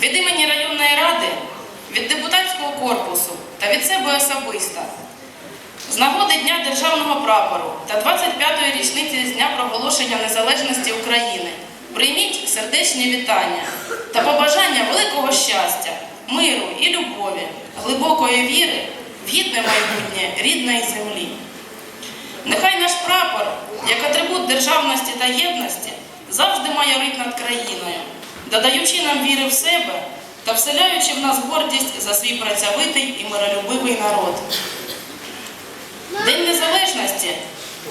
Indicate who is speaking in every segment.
Speaker 1: Від імені районної ради, від депутатського корпусу та від себе особисто. З нагоди Дня Державного прапору та 25-ї річниці з Дня проголошення незалежності України. Прийміть сердечні вітання та побажання великого щастя, миру і любові, глибокої віри в гідне майбутнє рідної землі. Нехай наш прапор, як атрибут державності та єдності, завжди майорить над країною, додаючи нам віри в себе та вселяючи в нас гордість за свій працьовитий і миролюбивий народ. День Незалежності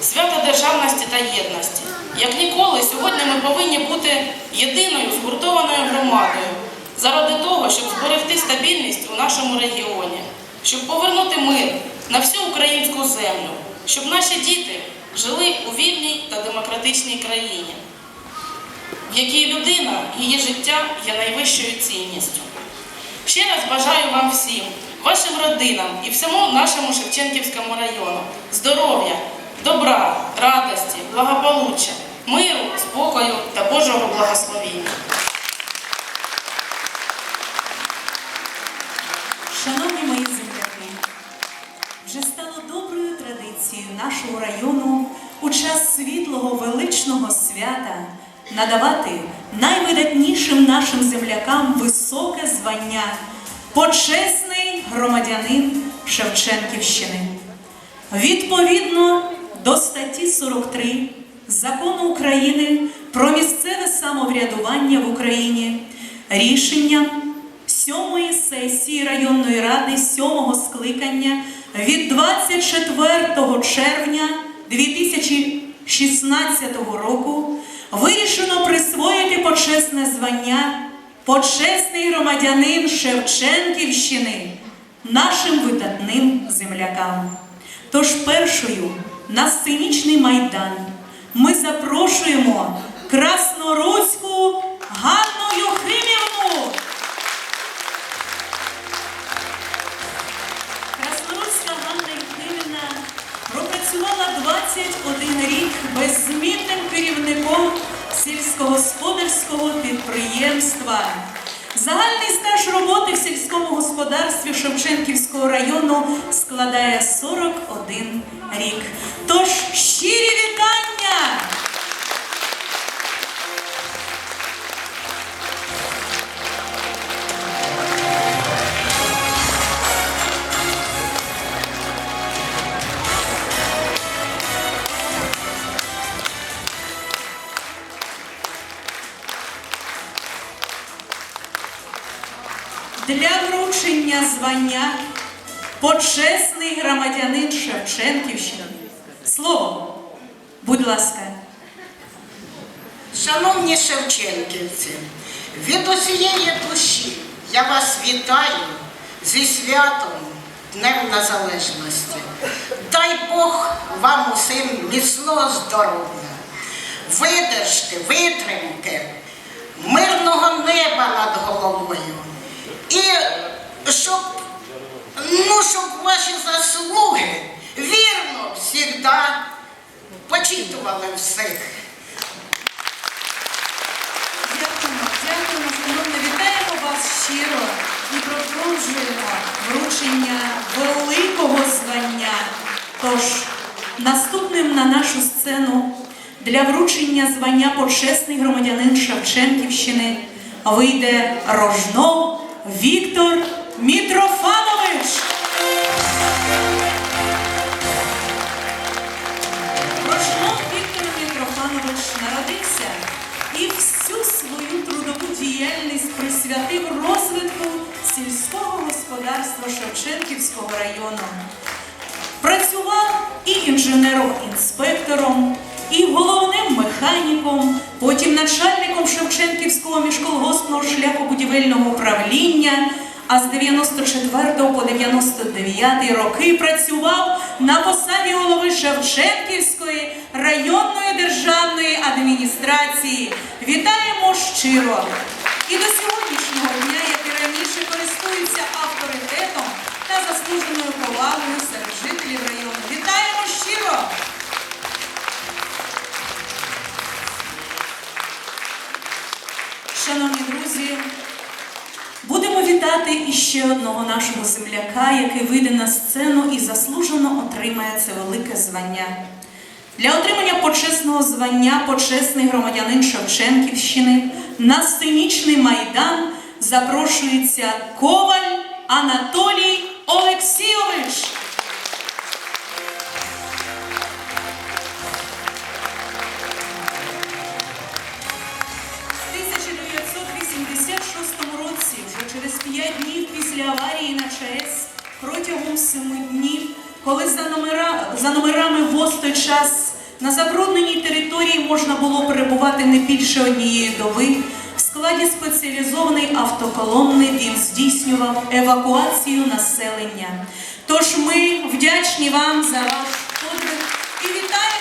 Speaker 1: свято державності та єдності. Як ніколи, сьогодні ми повинні бути єдиною згуртованою громадою заради того, щоб зберегти стабільність у нашому регіоні, щоб повернути мир на всю українську землю, щоб наші діти жили у вільній та демократичній країні, в якій людина, її життя є найвищою цінністю. Ще раз бажаю вам всім, вашим родинам і всьому нашому Шевченківському району здоров'я, добра, радості, благополуччя, миру, спокою та Божого благословіння.
Speaker 2: Шановні мої земляки, вже стало доброю традицією нашого району у час світлого величного свята надавати найвидатнішим нашим землякам високе звання почесний громадянин Шевченківщини. Відповідно до статті 43 Закону України про місцеве самоврядування в Україні рішенням сьомої сесії районної ради сьомого скликання від 24 червня 2016 року почесне звання почесний громадянин Шевченківщини нашим видатним землякам. Тож першою на сценічний майдан ми запрошуємо Красноруську підприємства. Загальний стаж роботи в сільському господарстві Шевченківського району складає 41 рік. Тож щирі вітання! Вручення звання почесний громадянин Шевченківщини. Слово, будь ласка.
Speaker 3: Шановні шевченківці, від усієї душі я вас вітаю зі святом Днем Незалежності. Дай Бог вам усім міцного здоров'я, видержки, витримки, мирного неба над головою. І щоб, ну, щоб ваші заслуги вірно завжди почитували всіх.
Speaker 2: Дякуємо, дякуємо, шановне. Вітаємо вас щиро і продовжуємо вручення великого звання. Тож, наступним на нашу сцену для вручення звання почесний громадянин Шевченківщини вийде Рожнов Віктор Мітрофанович. Рожнов Віктор Мітрофанович народився і всю свою трудову діяльність присвятив розвитку сільського господарства Шевченківського району. Працював і інженером-інспектором, і головним механіком, потім начальником Шевченківського міжколгоспного шляхобудівельного управління, а з 94 по 99 роки працював на посаді голови Шевченківської районної державної адміністрації. Вітаємо щиро! І до сьогоднішнього дня, як і раніше, користується авторитетом та заслуженою повагою серед жителів району. Шановні друзі, привітати іще одного нашого земляка, який вийде на сцену і заслужено отримає це велике звання. Для отримання почесного звання почесний громадянин Шевченківщини на сценічний майдан запрошується Коваль Анатолій Олексійович. 5 днів після аварії на ЧАЕС, протягом 7 днів, коли за, номера, за номерами ВОЗ той час на забрудненій території можна було перебувати не більше однієї доби, в складі спеціалізованої автоколонни він здійснював евакуацію населення. Тож ми вдячні вам за ваш подвиг і вітаємо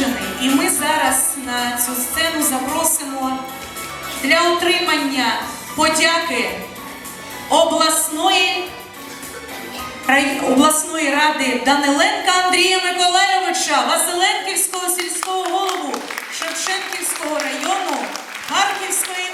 Speaker 2: нагороджений, і ми зараз на цю сцену запросимо для отримання подяки обласної, обласної ради Даниленка Андрія Миколайовича, Василенківського сільського голову Шевченківського району Харківської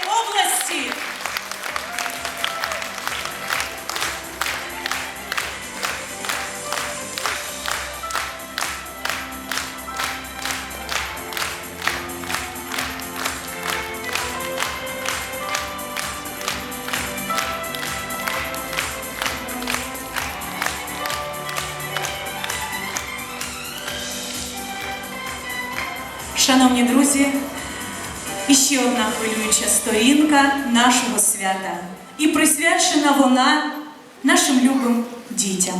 Speaker 2: Шановні друзі, іще одна хвилююча сторінка нашого свята. І присвячена вона нашим любим дітям.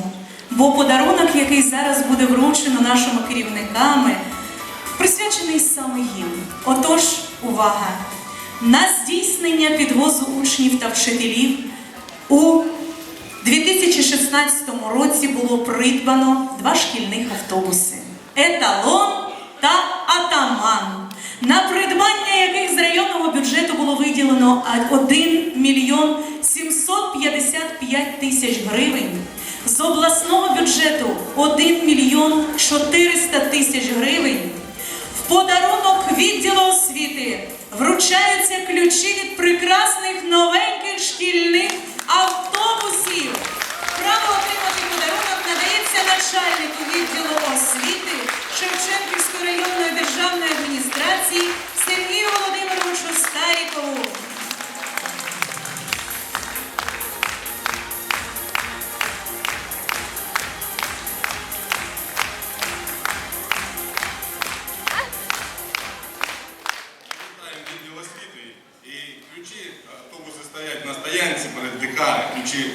Speaker 2: Бо подарунок, який зараз буде вручено нашими керівниками, присвячений саме їм. Отож, увага! На здійснення підвозу учнів та вчителів у 2016 році було придбано два шкільних автобуси еталон та атаман, на придбання яких з районного бюджету було виділено 1 мільйон 755 тисяч гривень. З обласного бюджету 1 мільйон 400 тисяч гривень. В подарунок відділу освіти вручаються ключі від прекрасних новеньких шкільних автобусів. Право отримати подарунок надається начальнику відділу освіти державної адміністрації Сергію Володимировичу Старікову.
Speaker 4: Ключі стоять на стоянці перед ДК, ключі